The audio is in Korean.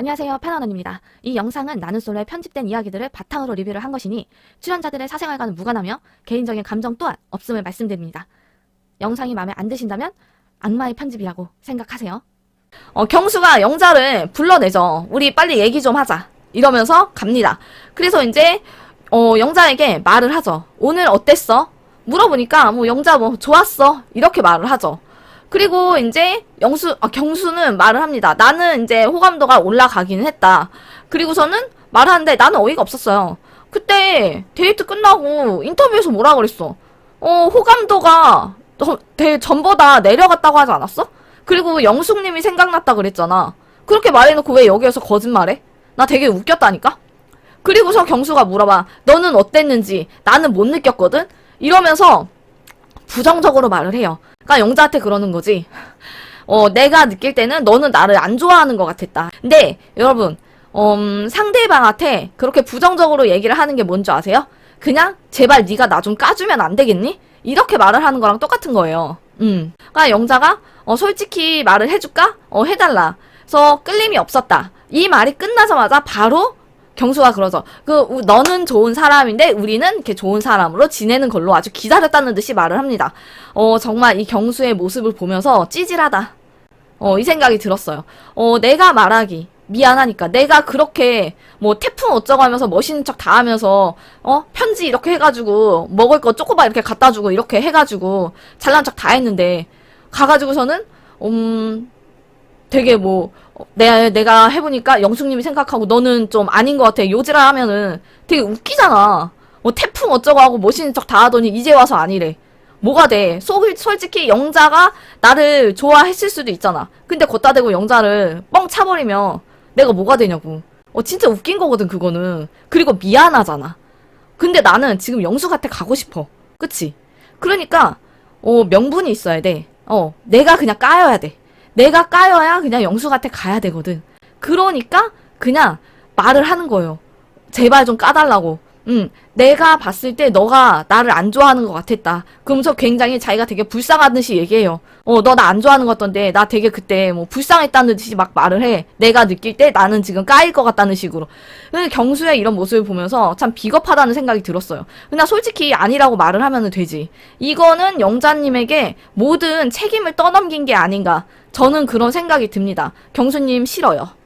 안녕하세요. 페나넌입니다. 이 영상은 나는 솔로의 편집된 이야기들을 바탕으로 리뷰를 한 것이니 출연자들의 사생활과는 무관하며 개인적인 감정 또한 없음을 말씀드립니다. 영상이 마음에 안 드신다면 악마의 편집이라고 생각하세요. 어, 경수가 영자를 불러내죠. 우리 빨리 얘기 좀 하자. 이러면서 갑니다. 그래서 이제 어, 영자에게 말을 하죠. 오늘 어땠어? 물어보니까 뭐 영자 뭐 좋았어. 이렇게 말을 하죠. 그리고 이제 영수, 아, 경수는 말을 합니다. 나는 이제 호감도가 올라가기는 했다. 그리고서는 말하는데 나는 어이가 없었어요. 그때 데이트 끝나고 인터뷰에서 뭐라 그랬어? 어, 호감도가 더- 대, 전보다 내려갔다고 하지 않았어? 그리고 영숙님이 생각났다 그랬잖아. 그렇게 말해놓고 왜 여기에서 거짓말해? 나 되게 웃겼다니까? 그리고서 경수가 물어봐. 너는 어땠는지 나는 못 느꼈거든? 이러면서 부정적으로 말을 해요. 그러니까 영자한테 그러는 거지. 어, 내가 느낄 때는 너는 나를 안 좋아하는 것 같았다. 근데 여러분, 음, 상대방한테 그렇게 부정적으로 얘기를 하는 게 뭔지 아세요? 그냥 제발 네가 나 좀 까주면 안 되겠니? 이렇게 말을 하는 거랑 똑같은 거예요. 음. 그러니까 영자가 어, 솔직히 말을 해줄까? 어, 해달라. 그래서 끌림이 없었다. 이 말이 끝나자마자 바로 경수가 그러죠. 그 우- 너는 좋은 사람인데 우리는 이렇게 좋은 사람으로 지내는 걸로 아주 기다렸다는 듯이 말을 합니다. 어 정말 이 경수의 모습을 보면서 찌질하다. 어 이 생각이 들었어요. 어 내가 말하기 미안하니까 내가 그렇게 뭐 태풍 어쩌고 하면서 멋있는 척 다 하면서 어 편지 이렇게 해가지고 먹을 거 쪼꼬바 이렇게 갖다 주고 이렇게 해가지고 잘난 척 다 했는데 가가지고서는 음 되게 뭐 어, 내가 내가 해보니까 영숙님이 생각하고 너는 좀 아닌 것 같아 요지라 하면은 되게 웃기잖아. 뭐 태풍 어쩌고 하고 멋있는 척 다 하더니 이제 와서 아니래. 뭐가 돼? 소, 솔직히 영자가 나를 좋아했을 수도 있잖아. 근데 걷다 대고 영자를 뻥 차버리면 내가 뭐가 되냐고. 어 진짜 웃긴 거거든 그거는. 그리고 미안하잖아. 근데 나는 지금 영숙한테 가고 싶어. 그치? 그러니까 어 명분이 있어야 돼. 어 내가 그냥 까여야 돼. 내가 까여야 그냥 영숙한테 가야 되거든. 그러니까 그냥 말을 하는 거예요. 제발 좀 까달라고. 응, 내가 봤을 때 너가 나를 안 좋아하는 것 같았다. 그러면서 굉장히 자기가 되게 불쌍한 듯이 얘기해요. 어, 너 나 안 좋아하는 것 같던데, 나 되게 그때 뭐 불쌍했다는 듯이 막 말을 해. 내가 느낄 때 나는 지금 까일 것 같다는 식으로. 근데 경수의 이런 모습을 보면서 참 비겁하다는 생각이 들었어요. 근데 솔직히 아니라고 말을 하면 되지. 이거는 영자님에게 모든 책임을 떠넘긴 게 아닌가. 저는 그런 생각이 듭니다. 경수님 싫어요.